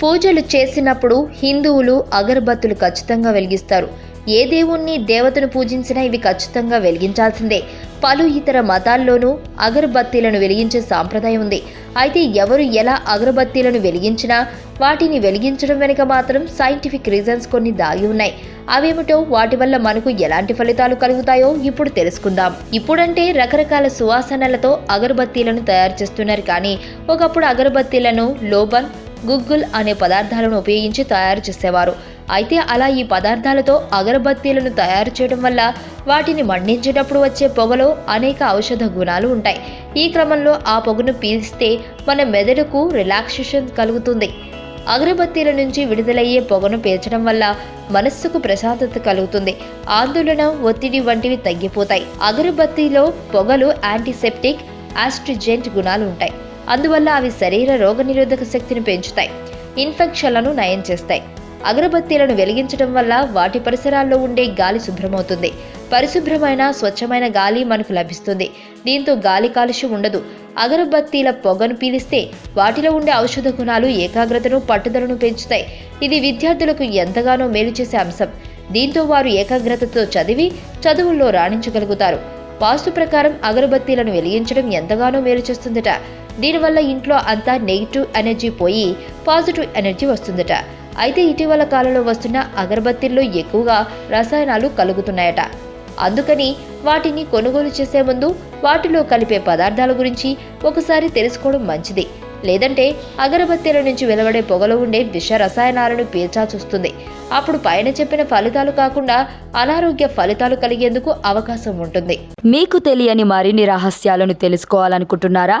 పూజలు చేసినప్పుడు హిందువులు అగరబత్తులు ఖచ్చితంగా వెలిగిస్తారు. ఏ దేవుణ్ణి దేవతను పూజించినా ఇవి ఖచ్చితంగా వెలిగించాల్సిందే. పలు ఇతర మతాల్లోనూ అగరబత్తీలను వెలిగించే సాంప్రదాయం ఉంది. అయితే ఎవరు ఎలా అగరబత్తీలను వెలిగించినా వాటిని వెలిగించడం వెనుక మాత్రం సైంటిఫిక్ రీజన్స్ కొన్ని దాగి ఉన్నాయి. అవేమిటో వాటి వల్ల మనకు ఎలాంటి ఫలితాలు కలుగుతాయో ఇప్పుడు తెలుసుకుందాం. ఇప్పుడంటే రకరకాల సువాసనలతో అగరబత్తీలను తయారు చేస్తున్నారు కానీ ఒకప్పుడు అగరబత్తీలను లోబన్ గుగ్గుల్ అనే పదార్థాలను ఉపయోగించి తయారు చేసేవారు. అయితే అలా ఈ పదార్థాలతో అగరబత్తీలను తయారు చేయడం వల్ల వాటిని మండించేటప్పుడు వచ్చే పొగలో అనేక ఔషధ గుణాలు ఉంటాయి. ఈ క్రమంలో ఆ పొగను పీల్స్తే మన మెదడుకు రిలాక్సేషన్ కలుగుతుంది. అగరబత్తీల నుంచి విడుదలయ్యే పొగను పీల్చడం వల్ల మనస్సుకు ప్రశాంతత కలుగుతుంది. ఆందోళన ఒత్తిడి వంటివి తగ్గిపోతాయి. అగరబత్తీలో పొగలు యాంటీసెప్టిక్ ఆస్ట్రిజెంట్ గుణాలు ఉంటాయి. అందువల్ల అవి శరీర రోగనిరోధక శక్తిని పెంచుతాయి ఇన్ఫెక్షన్లను నయం చేస్తాయి. అగరబత్తీలను వెలిగించడం వల్ల వాటి పరిసరాల్లో ఉండే గాలి శుభ్రమవుతుంది. పరిశుభ్రమైన స్వచ్ఛమైన గాలి మనకు లభిస్తుంది. దీంతో గాలి కాలుష్యం ఉండదు. అగరబత్తీల పొగను పీలిస్తే వాటిలో ఉండే ఔషధ గుణాలు ఏకాగ్రతను పట్టుదలను పెంచుతాయి. ఇది విద్యార్థులకు ఎంతగానో మేలు చేసే అంశం. దీంతో వారు ఏకాగ్రతతో చదివి చదువుల్లో రాణించగలుగుతారు. వాస్తు ప్రకారం అగరబత్తీలను వెలిగించడం ఎంతగానో మేలు చేస్తుందట. దీనివల్ల ఇంట్లో అంతా నెగిటివ్ ఎనర్జీ పోయి పాజిటివ్ ఎనర్జీ వస్తుందట. అయితే ఇటీవల కాలంలో వస్తున్న అగరబత్తీల్లో ఎక్కువగా రసాయనాలు కలుగుతున్నాయట. అందుకని వాటిని కొనుగోలు చేసే ముందు వాటిలో కలిపే పదార్థాల గురించి ఒకసారి తెలుసుకోవడం మంచిది. లేదంటే అగరబత్తీల నుంచి వెలువడే పొగలో ఉండే విష రసాయనాలను పీల్చాల్సి వస్తుంది. అప్పుడు పైన చెప్పిన ఫలితాలు కాకుండా అనారోగ్య ఫలితాలు కలిగేందుకు అవకాశం ఉంటుంది. మీకు తెలియని మరిన్ని రహస్యాలను తెలుసుకోవాలనుకుంటున్నారా?